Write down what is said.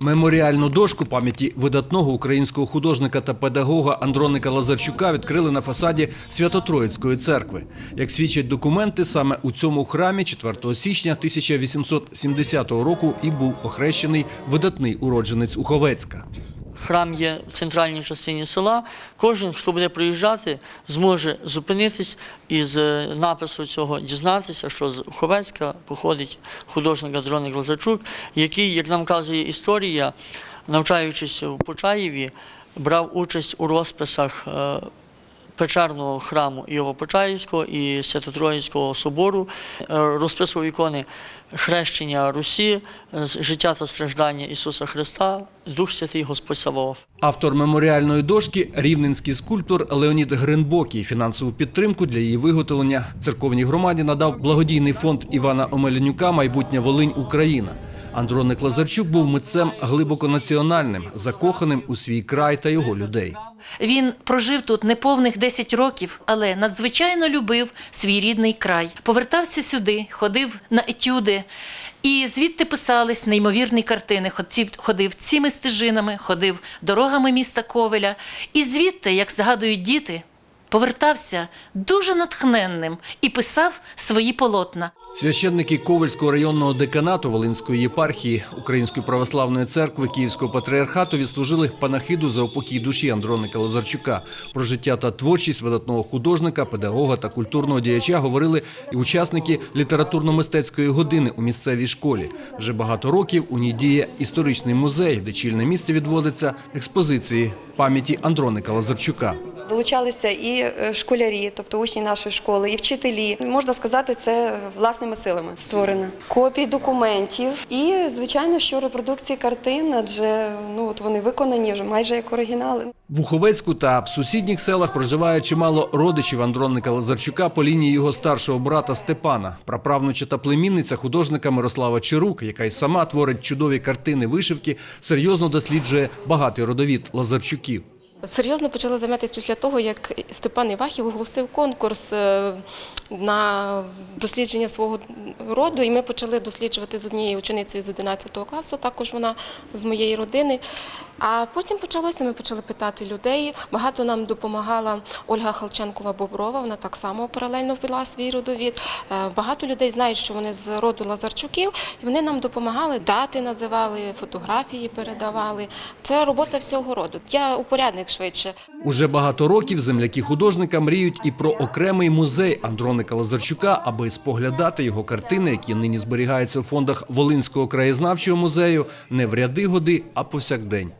Меморіальну дошку пам'яті видатного українського художника та педагога Андроника Лазарчука відкрили на фасаді Свято-Троїцької церкви. Як свідчать документи, саме у цьому храмі 4 січня 1870 року і був охрещений видатний уродженець Уховецька. Храм є в центральній частині села. Кожен, хто буде приїжджати, зможе зупинитись і з е, напису цього дізнатися, що з Ховецька походить художник Адроник Лазарчук, який, як нам казує історія, навчаючись у Почаєві, брав участь у розписах е, печерного храму Іово-Почаївського і Свято-Троїцького собору, е, розписував ікони хрещення Русі, з життя та страждання Ісуса Христа, Дух Святий Господь Саваоф. Автор меморіальної дошки рівненський скульптор Леонід Гринбокій. Фінансову підтримку для її виготовлення церковній громаді надав благодійний фонд Івана Омелянюка Майбутня Волинь Україна. Андроник Лазарчук був митцем глибоко національним, закоханим у свій край та його людей. Він прожив тут неповних 10 років, але надзвичайно любив свій рідний край. Повертався сюди, ходив на етюди. І звідти писались неймовірні картини. Ходив- цими стежинами, ходив дорогами міста Ковеля. І звідти, як згадують діти, повертався дуже натхненним і писав свої полотна. Священники Ковальського районного деканату Волинської єпархії Української православної церкви Київського патріархату відслужили панахиду за упокій душі Андроника Лазарчука. Про життя та творчість видатного художника, педагога та культурного діяча говорили і учасники літературно-мистецької години у місцевій школі. Вже багато років у ній діє історичний музей, де чільне місце відводиться експозиції пам'яті Андроника Лазарчука. Долучалися і е, школярі, тобто учні нашої школи, і вчителі. Можна сказати, це власними силами створено. Копії документів і, звичайно, що репродукції картин, адже ну от вони виконані вже майже як оригінали. В Уховецьку та в сусідніх селах проживає чимало родичів Андроника Лазарчука по лінії його старшого брата Степана, праправнуча та племінниця художника Мирослава Чарук, яка й сама творить чудові картини вишивки, серйозно досліджує багатий родовід Лазарчуків. Серйозно почали займатися після того, як Степан Івахів оголосив конкурс е, на дослідження свого роду, і ми почали досліджувати з однією ученицею з 11 класу, також вона з моєї родини. А потім почалося, ми почали питати людей. Багато нам допомагала Ольга Халченкова-Боброва, вона так само паралельно ввела свій родовід. Е, Багато людей знають, що вони з роду Лазарчуків, і вони нам допомагали, дати називали, фотографії передавали. Це робота всього роду. Я упорядник швидше. Уже багато років земляки художника мріють і про окремий музей Андроника Лазарчука, аби споглядати його картини, які нині зберігаються у фондах Волинського краєзнавчого музею, не в ряди годи, а повсякдень.